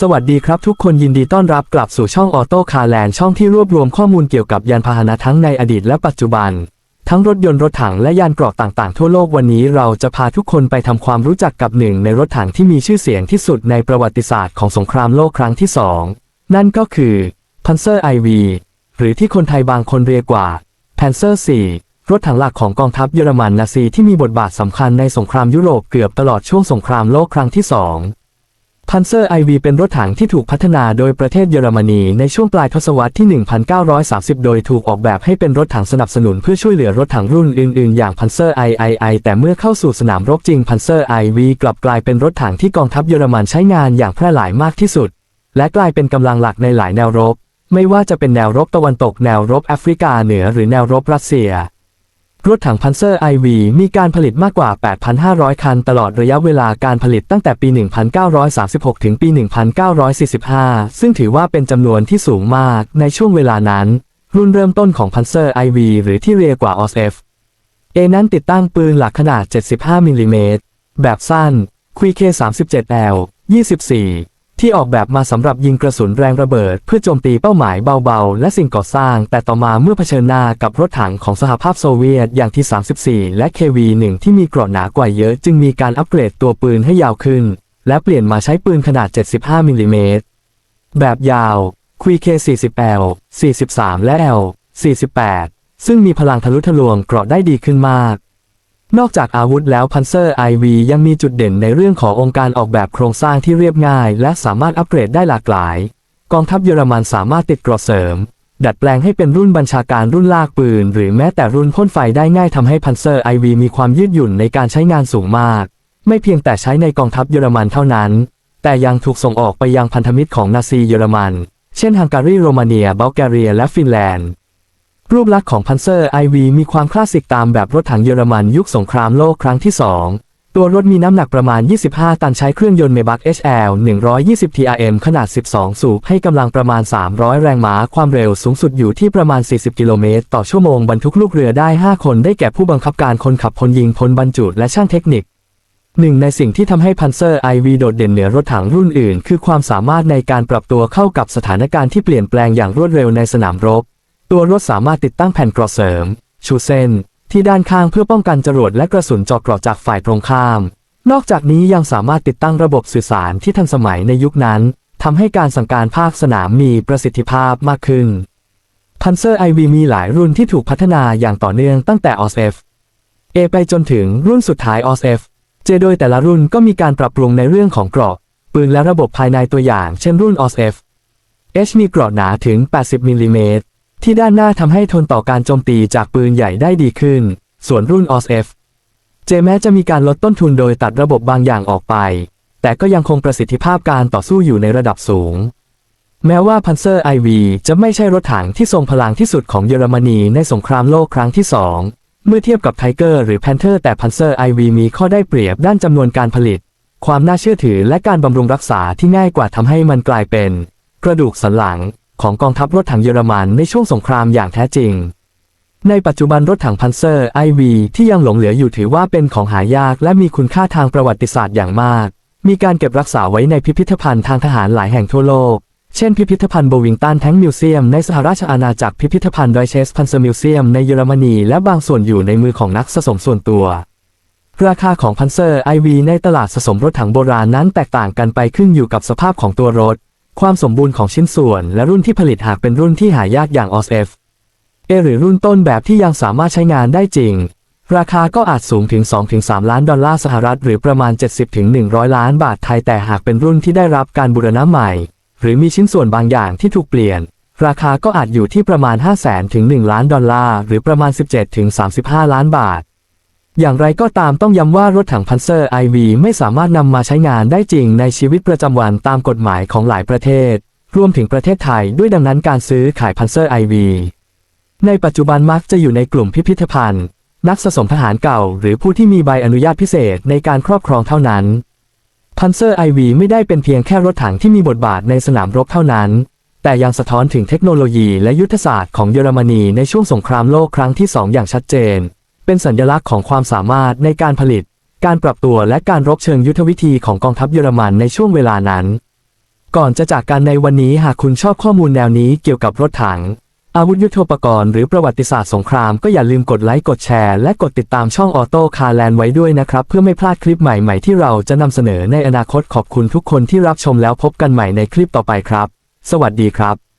สวัสดีครับทุกคนยินดีต้อนรับกลับสู่ช่องออโต้คาร์แลนด์ช่องที่รวบรวมข้อมูลเกี่ยวกับยานพาหนะทั้งในอดีตและปัจจุบัน ทั้งรถยนต์รถถังและยานเกราะต่างๆ ทั่วโลกวันนี้เราจะพาทุกคนไปทำความรู้จักกับหนึ่งในรถถังที่มีชื่อเสียงที่สุดในประวัติศาสตร์ของสงครามโลกครั้งที่สองนั่นก็คือ Panzer IV หรือที่คนไทยบางคนเรียกว่า Panzer IV รถถังหลักของกองทัพเยอรมันนาซีที่มีบทบาทสำคัญในสงครามยุโรปเกือบตลอดช่วงสงครามโลกครั้งที่สอง พันเซอร์ไอวีเป็นรถถังที่ถูกพัฒนาโดยประเทศเยอรมนีในช่วงปลายทศวรรษที่ 1930 โดยถูกออกแบบให้เป็นรถถังสนับสนุนเพื่อช่วยเหลือรถถังรุ่นอื่นๆ อย่างพันเซอร์ไอไอไอแต่เมื่อเข้าสู่สนามรบจริงพันเซอร์ไอวีกลับกลายเป็นรถถังที่กองทัพเยอรมันใช้งานอย่างแพร่หลายมากที่สุด และกลายเป็นกำลังหลักในหลายแนวรบ ไม่ว่าจะเป็นแนวรบตะวันตกแนวรบแอฟริกาเหนือหรือแนวรบรัสเซีย รถถังพันเซอร์ไอวีมีการผลิตมากกว่า 8,500 คันตลอดระยะเวลาการผลิตตั้งแต่ปี 1936 ถึงปี 1945 ซึ่งถือว่าเป็นจำนวนที่สูงมากในช่วงเวลานั้น รุ่นเริ่มต้นของพันเซอร์ไอวีหรือที่เรียกว่า OSF เอนั้นติดตั้งปืนหลักขนาด 75 มิลลิเมตรแบบสั้น QK37L 24 ที่ออกแบบมาสำหรับยิงกระสุนแรงระเบิด เพื่อโจมตีเป้าหมายเบาๆ และสิ่งก่อสร้าง แต่ต่อมาเมื่อเผชิญหน้ากับรถถังของสหภาพโซเวียตอย่างที่ 34 และ KV-1 ที่มีเกราะหนากว่าเยอะ จึงมีการอัปเกรดตัวปืนให้ยาวขึ้น และเปลี่ยนมาใช้ปืนขนาด 75มิลลิเมตรแบบยาว QK 40L 43 และ L 48 ซึ่งมีพลังทะลุทะลวงเกราะได้ดีขึ้นมาก นอกจากอาวุธแล้วพันเซอร์ IV ยังมีจุดเด่นในเรื่องขององค์การออกแบบโครงสร้างที่เรียบง่าย และสามารถอัปเกรดได้หลากหลาย กองทัพเยอรมันสามารถติดกราะเสริม ดัดแปลงให้เป็นรุ่นบัญชาการรุ่นลากปืน หรือแม้แต่รุ่นพ่นไฟได้ง่ายทำให้พันเซอร์ IV มีความยืดหยุ่นในการใช้งานสูงมาก ไม่เพียงแต่ใช้ในกองทัพเยอรมันเท่านั้น แต่ยังถูกส่งออกไปยังพันธมิตรของนาซีเยอรมัน เช่นฮังการีโรมาเนียบัลแกเรียและฟินแลนด์ รูปลักษณ์ของพันเซอร์ IV มีความคลาสสิกตามแบบรถถังเยอรมันยุคสงครามโลกครั้งที่ 2 ตัวรถมีน้ำหนักประมาณ 25 ตันใช้เครื่องยนต์เมบัก HL 120 TRM ขนาด 12 สูบให้กำลังประมาณ 300 แรงม้า ความเร็วสูงสุดอยู่ที่ประมาณ 40 กิโลเมตร ต่อชั่วโมงบรรทุกลูกเรือได้ 5 คนได้แก่ผู้บังคับการคนขับพลยิงพลบรรจุและช่างเทคนิคหนึ่งในสิ่งที่ทำให้พันเซอร์ IV โดดเด่นเหนือรถถังรุ่นอื่น คือความสามารถในการปรับตัวเข้ากับสถานการณ์ที่เปลี่ยนแปลงอย่างรวดเร็วในสนามรบ ตัวรถสามารถติดตั้งแผ่นเกราะเสริม ชูเส้น ที่ด้านข้างเพื่อป้องกันจรวดและกระสุนเจาะเกราะจากฝ่ายตรงข้าม นอกจากนี้ยังสามารถติดตั้งระบบสื่อสารที่ทันสมัยในยุคนั้นทำให้การสั่งการภาคสนามมีประสิทธิภาพมากขึ้น พันเซอร์ IV มีหลายรุ่นที่ถูกพัฒนาอย่างต่อเนื่องตั้งแต่ OSF A ไปจนถึงรุ่นสุดท้าย OSF เจโดยแต่ละรุ่นก็มีการปรับปรุงในเรื่องของเกราะปืนและระบบภายในตัวอย่าง เช่นรุ่น OSF H มีเกราะหนาถึง 80มิลลิเมตร ที่ด้านหน้าทำให้ทนต่อการโจมตีจากปืนใหญ่ได้ดีขึ้น ส่วนรุ่น OSF เจแม้จะมีการลดต้นทุนโดยตัดระบบบางอย่างออกไป แต่ก็ยังคงประสิทธิภาพการต่อสู้อยู่ในระดับสูง แม้ว่าพันเซอร์ IV จะไม่ใช่รถถังที่ทรงพลังที่สุดของเยอรมนีในสงครามโลกครั้งที่สองเมื่อเทียบกับไทเกอร์หรือแพนเทอร์แต่พันเซอร์ IV มีข้อได้เปรียบด้านจำนวนการผลิต ความน่าเชื่อถือและการบำรุงรักษาที่ง่ายกว่าทำให้มันกลายเป็น กระดูกสันหลัง ของกองทัพรถถังเยอรมันในช่วงสงครามอย่างแท้จริง ในปัจจุบันรถถังพันเซอร์ IV ที่ยังหลงเหลืออยู่ถือว่าเป็นของหายากและมีคุณค่าทางประวัติศาสตร์อย่างมาก มีการเก็บรักษาไว้ในพิพิธภัณฑ์ทางทหารหลายแห่งทั่วโลก เช่นพิพิธภัณฑ์โบวิงตันแทงมิวเซียมในสหราชอาณาจักรพิพิธภัณฑ์ดอยเชสพันเซอร์มิวเซียมในเยอรมนีและบางส่วนอยู่ในมือของนักสะสมส่วนตัวราคาของพันเซอร์ IV ในตลาดสะสมรถถังโบราณนั้นแตกต่างกันไปขึ้นอยู่กับสภาพของตัวรถ ความสมบูรณ์ของชิ้นส่วน และรุ่นที่ผลิตหากเป็นรุ่นที่หายากอย่าง OSF A หรือรุ่นต้นแบบที่ยังสามารถใช้งานได้จริง ราคาก็อาจสูงถึง 2-3 ล้านดอลลาร์สหรัฐ หรือประมาณ 70-100 ล้านบาทไทยแต่หากเป็นรุ่นที่ได้รับการบูรณะใหม่ หรือมีชิ้นส่วนบางอย่างที่ถูกเปลี่ยน ราคาก็อาจอยู่ที่ประมาณ 500,000 ถึง 1 ล้านดอลลาร์หรือประมาณ 17-35 ล้านบาท อย่างไรก็ตามต้องย้ำว่ารถถังพันเซอร์ IV ไม่สามารถนำมาใช้งานได้จริงในชีวิตประจำวันตามกฎหมายของหลายประเทศ รวมถึงประเทศไทยด้วยดังนั้นการซื้อขายพันเซอร์ IV ในปัจจุบันมักจะอยู่ในกลุ่มพิพิธภัณฑ์ นักสะสมทหารเก่า หรือผู้ที่มีใบอนุญาตพิเศษในการครอบครองเท่านั้นพันเซอร์ไอวีไม่ได้เป็นเพียงแค่รถถังที่มีบทบาทในสนามรบเท่านั้น แต่ยังสะท้อนถึงเทคโนโลยีและยุทธศาสตร์ของเยอรมนีในช่วงสงครามโลกครั้งที่สองอย่างชัดเจน เป็นสัญลักษณ์ของความสามารถในการผลิต การปรับตัวและการรบเชิงยุทธวิธีของกองทัพเยอรมันในช่วงเวลานั้น ก่อนจะจากกันในวันนี้หากคุณชอบข้อมูลแนวนี้เกี่ยวกับรถถัง อาวุธยุทโธปกรณ์หรือประวัติศาสตร์สงครามก็อย่าลืมกดไลค์กดแชร์และกดติดตามช่องออโต้คาร์แลนไว้ด้วยนะครับ เพื่อไม่พลาดคลิปใหม่ๆที่เราจะนำเสนอในอนาคตขอบคุณทุกคนที่รับชมแล้วพบกันใหม่ในคลิปต่อไปครับ สวัสดีครับ